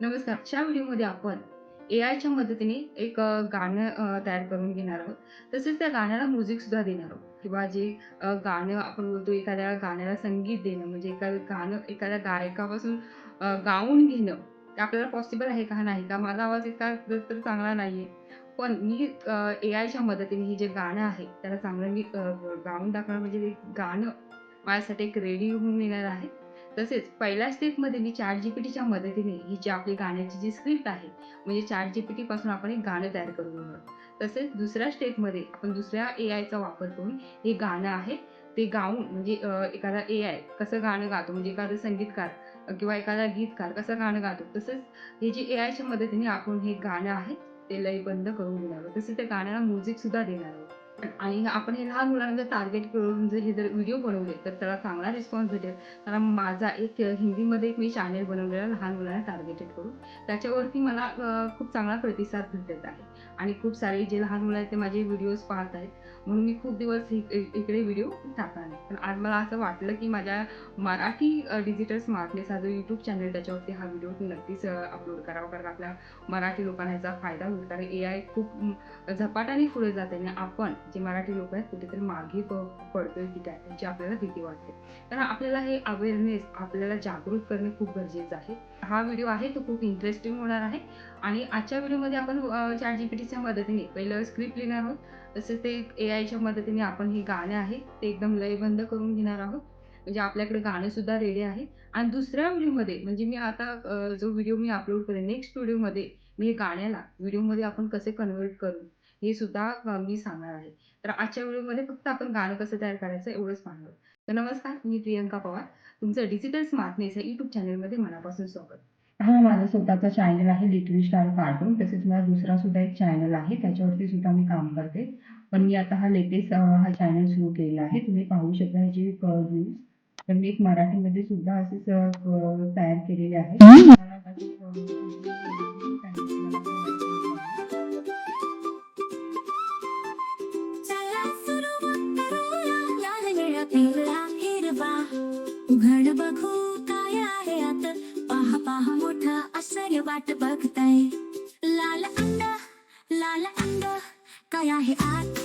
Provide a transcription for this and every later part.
नमस्कार. आजच्या व्हिडिओमध्ये आपण आयच्या मदतीने एक गाणं तयार करून घेणार आहोत. तसेच त्या गाण्याला म्युझिकसुद्धा देणार आहोत किंवा जे गाणं आपण बोलतो एखाद्या गाण्याला संगीत देणं म्हणजे एखादं गाणं एखाद्या गायकापासून गाऊन घेणं, ते आपल्याला पॉसिबल आहे का? नाही का? माझा आवाज इतका तर तर चांगला आहे पण मी ए आयच्या मदतीने हे जे गाणं आहे, त्याला चांगलं मी गाऊन दाखवणार म्हणजे गाणं माझ्यासाठी एक रेडी होऊन येणार आहे. तसेच पहिल्या स्टेपमध्ये मी चार जी पी टीच्या मदतीने ही जी आपली गाण्याची जी स्क्रिप्ट आहे, म्हणजे चार जी पी टीपासून आपण एक गाणं तयार करून घेऊ तसेच दुसऱ्या स्टेपमध्ये आपण दुसऱ्या ए आयचा वापर करून हे गाणं आहे ते गाऊन म्हणजे एखादा ए आय कसं गाणं गातो म्हणजे एखादा संगीतकार किंवा एखादा गीतकार कसं गाणं गातो, तसंच हे जे ए आयच्या मदतीने आपण हे गाणं आहे ते लयबंद करून घेणार आहोत. तसेच त्या गाण्याला म्युझिकसुद्धा देणार आहोत. आणि आपण हे लहान मुलांना जर टार्गेट करून जर हे जर व्हिडिओ बनवले, तर त्याला चांगला रिस्पॉन्स भेटेल. कारण माझा एक हिंदीमध्ये एक मी चॅनेल बनवलेला लहान मुलांना टार्गेटेड करून. त्याच्यावरती मला खूप चांगला प्रतिसाद भेटत आहे. आणि खूप सारे जे लहान मुलं आहेत ते माझे व्हिडिओज पाहत आहेत. म्हणून मी खूप दिवस इकडे व्हिडिओ टाकला नाही. पण आज मला असं वाटलं, की माझ्या मराठी डिजिटल स्मार्टनेस हा जो यूट्यूब चॅनल त्याच्यावरती हा व्हिडिओ नक्कीच अपलोड करावा. कारण आपल्या मराठी लोकांना याचा फायदा होईल. कारण ए आय खूप झपाट्याने पुढे जाते आणि आपण जे मराठी लोकं आहेत कुठेतरी मागे प पडतोय की काय त्यांची आपल्याला भीती वाटते. तर आपल्याला हे अवेअरनेस आपल्याला जागृत करणे खूप गरजेचं आहे. हा व्हिडिओ आहे तो खूप इंटरेस्टिंग होणार आहे आणि आजच्या व्हिडिओमध्ये आपण अ, ChatGPTच्या मदतीने पहिलं स्क्रिप्ट लिहिणार आहोत. तसेच ते ए आयच्या मदतीने आपण हे गाणं आहे ते एकदम लयबंद करून घेणार आहोत. म्हणजे आपल्याकडे गाणंसुद्धा रेडी आहे आणि दुसऱ्या व्हिडिओमध्ये म्हणजे मी आता जो व्हिडिओ मी अपलोड करेन नेक्स्ट व्हिडिओमध्ये मी हे गाण्याला व्हिडिओमध्ये आपण कसे कन्व्हर्ट करू हे सुद्धा मी सांगणार आहे. तर आजच्या व्हिडिओमध्ये फक्त आपण गाणं कसं तयार करायचं एवढंच पाहणार तर नमस्कार, मी प्रियंका पवार. तुमचं डिजिटल स्मार्टनेस या YouTube चॅनलमध्ये मनापासून स्वागत. हा माझा स्वतःचा चॅनल आहे लिटल स्टार कार्टून. तसेच माझा दुसरा सुद्धा एक चॅनल आहे. त्याच्यावरती सुद्धा मी काम करते. पण मी आता हा लेटेस्ट हा चॅनल सुरू केलेला आहे. तुम्ही पाहू शकता ह्याचे व्ह्यूज. तर मी एक मराठीमध्ये सुद्धा असेच तयार केलेले आहेत. मोठं आश्चर्य वाट बघताय. लाल अंड लाल अंड काय आहे आत?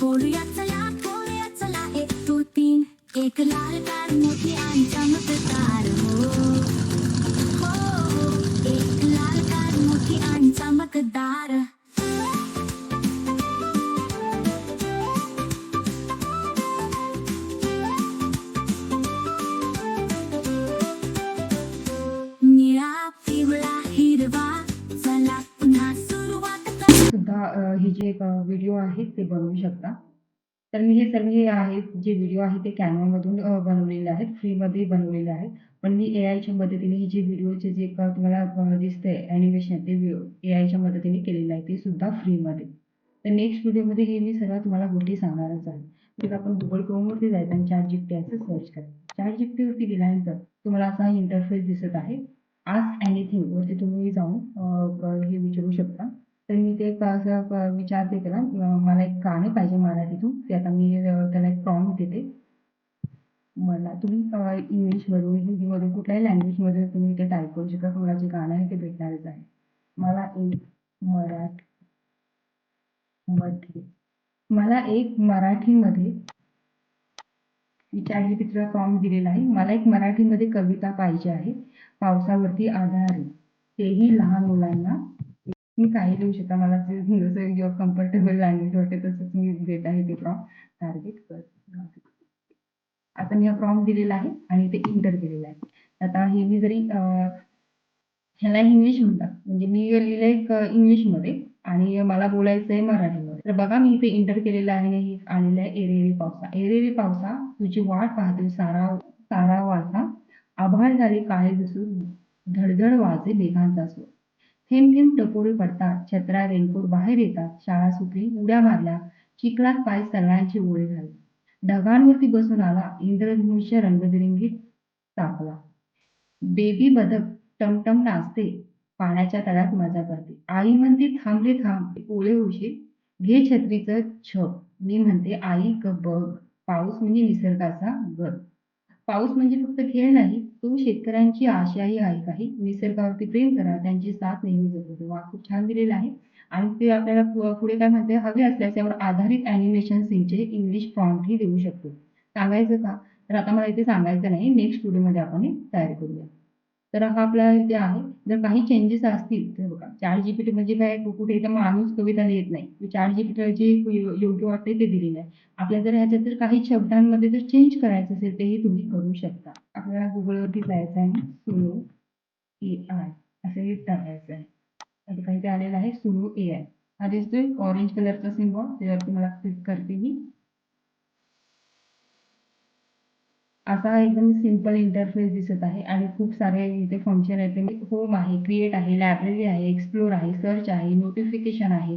फोडूया चला फोडूया चला एक दोन तीन. एक लाल कार मोठी आणि चमकदार हो, हो हो. एक लाल कार मोठी आणि चमकदार हे सर्व हे आहेत जे व्हिडिओ आहेत ते Canvaमधून बनवलेले आहेत. फ्रीमध्ये बनवलेले आहेत. पण मी एआयच्या मदतीने हे जे व्हिडिओचे जे का तुम्हाला दिसते दिसतंय ॲनिमेशन ते ए आयच्या मदतीने केलेलं आहे ते सुद्धा फ्रीमध्ये. तर नेक्स्ट व्हिडिओमध्ये हे मी सगळ्या तुम्हाला गोष्टी सांगणारच आहे. तिथं आपण गुगल क्रोमवरती जायचं आणि ChatGPT असं सर्च करायचं. ChatGPTवरती गेल्यानंतर तुम्हाला असा इंटरफेस दिसत आहे. आस्क एनिथिंग वरती तुम्ही जाऊन हे विचारू शकता. तर मी ते असं विचारते त्याला मला एक गाणं पाहिजे मराठीतून. ते आता मी त्याला एक प्रॉम्प्ट देते. मला तुम्ही इंग्लिशमधून, हिंदीमधून कुठल्याही लँग्वेजमध्ये तुम्ही ते टाईप करू शकता. तुम्हाला जे गाणं आहे ते भेटणारच आहे. मला एक मराठी मध्ये मला एक मराठीमध्ये मी ChatGPTला फॉर्म दिलेला आहे. मला एक मराठीमध्ये कविता पाहिजे आहे. पावसावरती आधारित. तेही लहान मुलांना. तुम्ही काही लिहू शकता. मला जे जसं युअर कम्फर्टेबल लँग्वेज वाटते तसंच मी देत आहे ते प्रॉम टार्गेट कर. आता मी हा प्रॉम दिलेला आहे आणि ते इंटर केलेलं आहे. आता हे मी जरी ह्याला इंग्लिश म्हणतात. म्हणजे मी लिहिलंय एक इंग्लिशमध्ये आणि मला बोलायचंय मराठीमध्ये. तर बघा मी इथे इंटर केलेलं आहे आलेलं आहे एरेरी पावसा. एरेरी पावसा तुझी वाट पाहतोय सारा सारा वाचा आभाळ झाले काळे दिसून धडधड वाजे मेघांचा सूर. थेंब थेंब टपोरे पडतात. छत्र्या रेनकोट बाहेर येतात. शाळा सुटली उड्या मारल्या. चिखलात पाय सगळ्यांचे ओळे झाले. ढगांवरती बसून आला इंद्रधनुष्य रंगबिरंगीत तापला. बेबी बदक टमटम नाचते. पाण्याच्या तळ्यात मजा करते. आई म्हणते थांबले थांब ओळे होशील. घे छत्रीचं छप. मी म्हणते आई ग बघ पाऊस म्हणजे निसर्गाचा गड पाऊस म्हणजे फक्त खेळ नाही तो शेतकऱ्यांची आशाही आहे काही. निसर्गावरती प्रेम करा त्यांची साथ नेहमी जपतो वाक खूप छान दिलेला आहे. आणि ते आपल्याला पु- पुढे काय म्हणते? हवे असल्यास यावर आधारित अॅनिमेशन सीनचे इंग्लिश प्रॉम्प्टही देऊ शकतो. सांगायचं का? तर आता मला इथे सांगायचं नाही. नेक्स्ट व्हिडिओमध्ये आपण हे तयार करूया. तर हा आपला जे आहे. जर काही चेंजेस असतील तर बघा चार जी पी टी म्हणजे काय? कुठे तर माणूस कविता लिहित नाही. चार जी पी टी जे योग्य वाटते ते दिलेलं आहे. आपल्याला जर ह्याच्यात जर काही शब्दांमध्ये जर चेंज करायचं असेल तेही तुम्ही करू शकता. आपल्याला गुगलवरती जायचं आहे. सुनो ए आय असं हे टाकायचं आहे. आता काही ते आलेलं आहे. सुनो ए आय हा दिसतोय ऑरेंज कलरचा सिम्बॉल त्याच्यावरती तुम्हाला क्लिक करते मी. असा एकदम सिंपल इंटरफेस दिसत आहे आणि खूप सारे इथे फंक्शन आहेत. म्हणजे होम आहे क्रिएट आहे लायब्ररी आहे एक्सप्लोर आहे सर्च आहे नोटिफिकेशन आहे.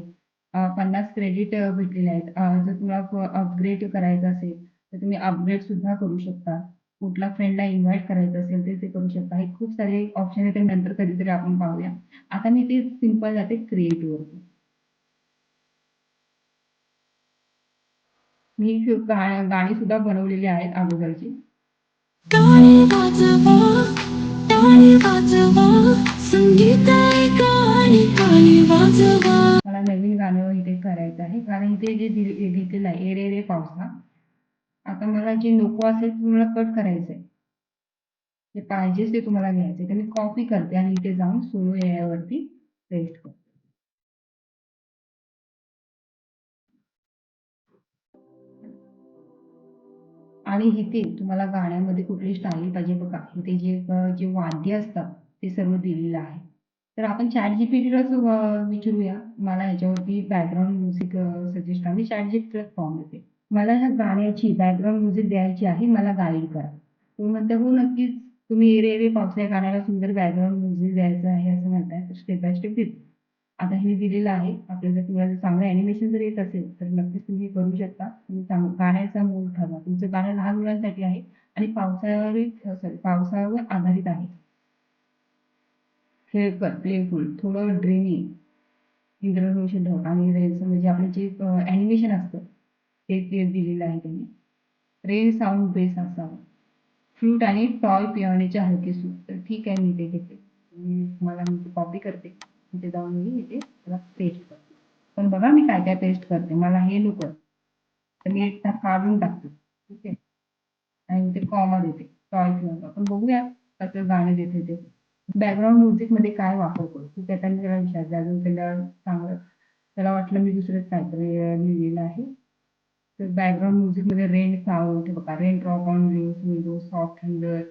पन्नास क्रेडिट भेटलेले आहेत. जर तुम्हाला अपग्रेड करायचं असेल तर तुम्ही अपग्रेड सुद्धा करू शकता. कुठला फ्रेंडला इन्व्हाइट करायचं असेल तर ते करू शकता. हे खूप सारे ऑप्शन आहेत नंतर कधीतरी आपण पाहूया. आता मी ते सिंपल जाते क्रिएटवरती मी गाणी सुद्धा बनवलेली आहेत अगोदरची. वाजवा वाजवा संगीत ऐका आणि वाजवा मला नवीन गाणं इथे करायचं आहे कारण इथे जे दिलेलं आहे एरे रे पावसा आता मला जे नको असेल ते मला कट करायचं आहे जे पाहिजेच ते तुम्हाला घ्यायचं आहे तर मी कॉपी करते आणि इथे जाऊन सोलो यावरती पेस्ट करते आणि इथे तुम्हाला गाण्यामध्ये कुठली स्टाईल पाहिजे बघा. इथे जे जे वाद्य असतात ते सर्व दिलेलं आहे. तर आपण चॅट जी पी विचारूया. मला ह्याच्यावरती बॅकग्राऊंड म्युझिक सजेस्ट आम्ही चॅट जी पीला फॉर्म देते. मला ह्या गाण्याची बॅकग्राऊंड म्युझिक द्यायची आहे मला गाईड करा. तुम्ही म्हणता हो नक्कीच. तुम्ही एरे रे पावसा या गाण्याला सुंदर बॅकग्राऊंड म्युझिक द्यायचं आहे असं म्हणताय. तर स्टेप बाय स्टेप देते. आता हे दिलेलं आहे. आपल्याला जर तुम्हाला जर चांगलं ॲनिमेशन जर येत असेल तर नक्कीच तुम्ही हे करू शकता. तुम्ही चांग गाण्याचा मूळ ठरवा. तुमचं गाणं लहान मुलांसाठी आहे आणि पावसावर सॉरी पावसावर आधारित आहे. खेळकर प्लेफुल थोडं ड्रीमी इंद्रधनुष्य ढग आणि रेल्स म्हणजे आपलं जे ॲनिमेशन असतं ते ते दिलेलं आहे त्यांनी. रेल साऊंड बेस असावं. फ्लूट आणि टॉय पियानेचे हलके सूट तर ठीक आहे मी ते घेते. मी मला मी कॉपी करते. इथे जाऊन मी इथे त्याला पेस्ट करते. पण बघा मी काय काय पेस्ट करते. मला हे नको तर मी एकदा काढून टाकते. ठीक आहे? आणि ते कॉमा देते. टॉय पियानो आपण बघूया कसं गाणं देते ते. बॅकग्राऊंड म्युझिकमध्ये काय वापर करू ठीक आहे? त्यांनी त्याला विचारलं अजून त्याला चांगलं त्याला वाटलं मी दुसरंच काहीतरी लिहिलेलं आहे. तर बॅकग्राऊंड म्युझिकमध्ये रेन साऊंड बघा. Rain drop on rings window soft handle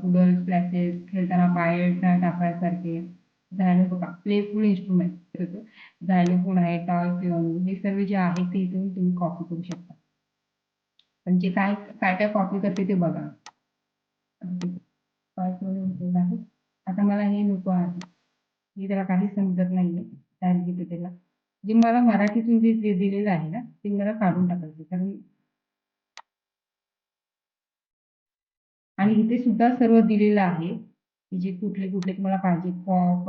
cuddle splashes खेळताना पाय टाकायसारखे. झायलोफोन बघा प्लेफुल इन्स्ट्रुमेंट झायलोफोन आहे टॉय हे सर्व जे आहे ते इथून तुम्ही कॉपी करू शकता. पण जे काय काय काय कॉपी करते ते बघा. आता मला हे नको आहे. हे त्याला काही समजत नाहीये. चॅट त्याला जे मला मराठीतून जे जे दिलेलं आहे ना ते मला काढून टाकायचं कारण आणि इथे सुद्धा सर्व दिलेलं आहे. की जे कुठले कुठले तुम्हाला पाहिजे पॉप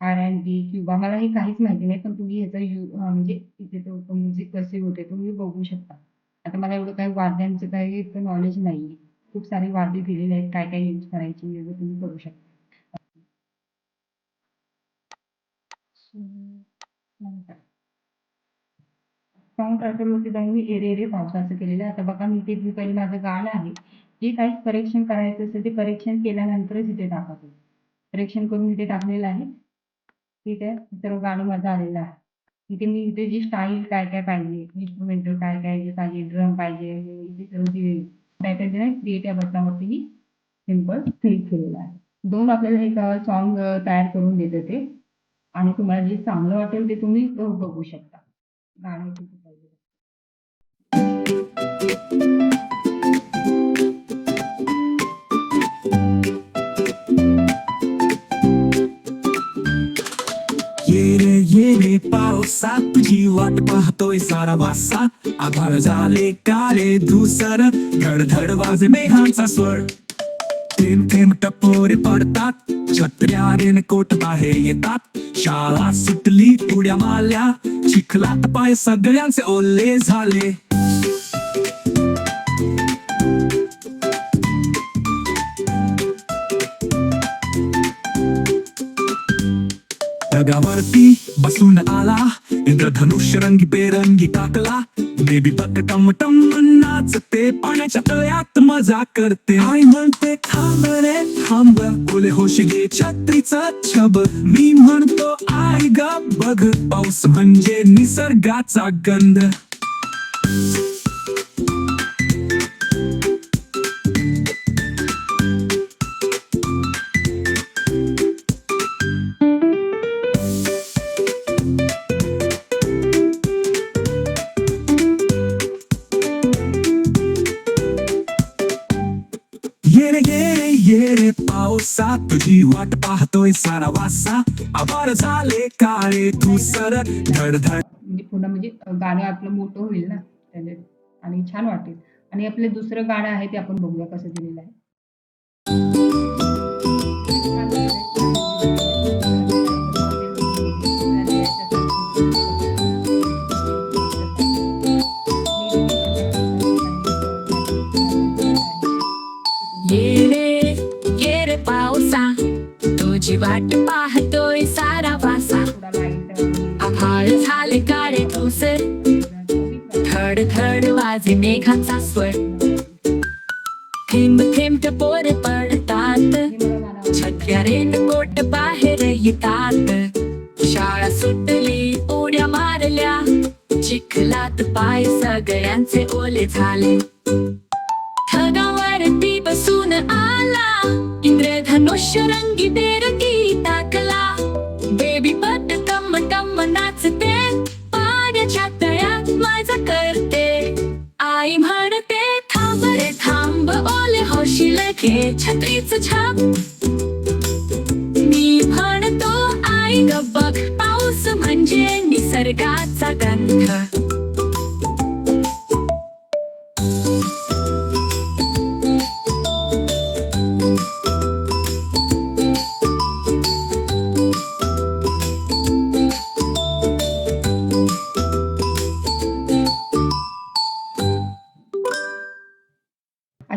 आर अँड बी किंवा मला हे काहीच माहिती नाही पण तुम्ही ह्याचा यू म्हणजे इथे तो म्युझिक कसे होते तुम्ही बघू शकता. आता मला एवढं काही वाद्यांचं काही इतकं नॉलेज नाही खूप सारे वाद्य दिलेले आहेत काय काय यूज करायची एवढं तुम्ही करू शकता. सॉन्ग ट्रॅकरवरती जाऊन मी एरे एरे पावसाचं केलेलं आहे. आता बघा मी ते मी पहिले माझं गाणं आहे जे काही परीक्षण करायचं असेल ते परीक्षण केल्यानंतरच इथे टाकायचं परीक्षण करून इथे टाकलेलं आहे. ठीक आहे. सर्व गाणं माझं आलेलं आहे. इथे मी इथे जी स्टाईल काय काय पाहिजे इन्स्ट्रुमेंटल काय काय जे पाहिजे ड्रम पाहिजे इथे सर्व दिलेलं काय काय क्रिएट या बटनावरती मी सिंपल क्लिक केलेलं आहे. दोन आपल्याला एक सॉन्ग तयार करून देते ते. आणि तुम्हाला जे चांगलं वाटेल ते तुम्ही बघू शकता. गाणं किती पाहिजे सात जी वाट पाहतोय सारा वासा आभाळ झाले काळे धुसर धडधड वाज मेघांचा स्वर. थेंब तीन टपोरे पडतात छत्र्या रेनकोट बाहेर येतात. शाळा सुटली पुढ्या माल्या चिखलात पाय सगळ्यांचे ओले झाले. दगावरती इंद्रधनुष्य रंगी बेरंगी टाकला बेबी बक टम टम नाचते. पाण्याच्या तळ्यात मजा करते. आई म्हणते थांब रे थांब. फुले होशी घे छत्रीचा छब. मी म्हणतो आई ग बघ पाऊस म्हणजे निसर्गाचा गंध. ये रे ये रे ये रे पावसा तुझी वाट पाहतोय सारा वासा. आभार झाले काळे तू सर? धडधड. म्हणजे पुन्हा म्हणजे गाणं आपलं मोठं होईल ना त्याने आणि छान वाटेल. आणि आपलं दुसरं गाणं आहे ते आपण बघूया कसं दिलेलं आहे. चिखलात पाय सगळ्यांचे ओले झाले. खगावरती बसून आला. इंद्रधनुष्य रंगी बेरंगी टाकला बेबी पट कम टम नाचते. पाण्याच्या तळ्यात माझा करते. आई म्हणते थांब रे थांब ओले होशील घे छत्रीच छाप. मी म्हणतो आई ग पाऊस म्हणजे निसर्गाचा गंध.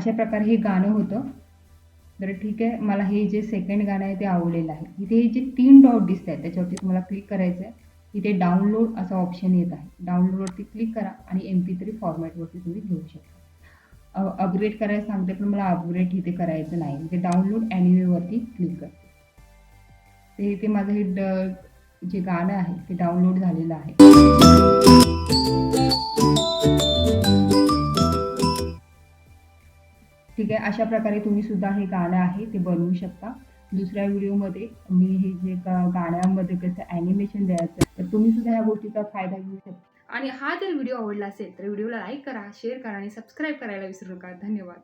अशा प्रकारे हे गाणं होतं. तर ठीक आहे मला हे जे सेकंड गाणं आहे ते आवडलेलं आहे. इथे हे जे तीन डॉट दिसत आहेत त्याच्यावरती तुम्हाला क्लिक करायचं आहे इथे डाउनलोड असा ऑप्शन येत आहे. डाउनलोडवरती क्लिक करा आणि एम पी थ्री फॉर्मॅटवरती तुम्ही घेऊ शकता. अपग्रेड करायला सांगते पण मला अपग्रेड इथे करायचं नाही. ते डाउनलोड अॅनिमेवरती क्लिक करते. ते इथे माझं हे ड- जे गाणं आहे ते डाउनलोड झालेलं आहे. आहे अशा प्रकारे तुम्ही सुद्धा हे गाणं आहे ते बनवू शकता. दुसऱ्या व्हिडिओमध्ये मी हे जे गाण्यामध्ये कसं ॲनिमेशन द्यायचं तर तुम्ही सुद्धा या गोष्टीचा फायदा घेऊ शकता. आणि हा जर व्हिडिओ आवडला असेल तर व्हिडिओला लाईक करा शेअर करा आणि सबस्क्राईब करायला विसरू नका. धन्यवाद.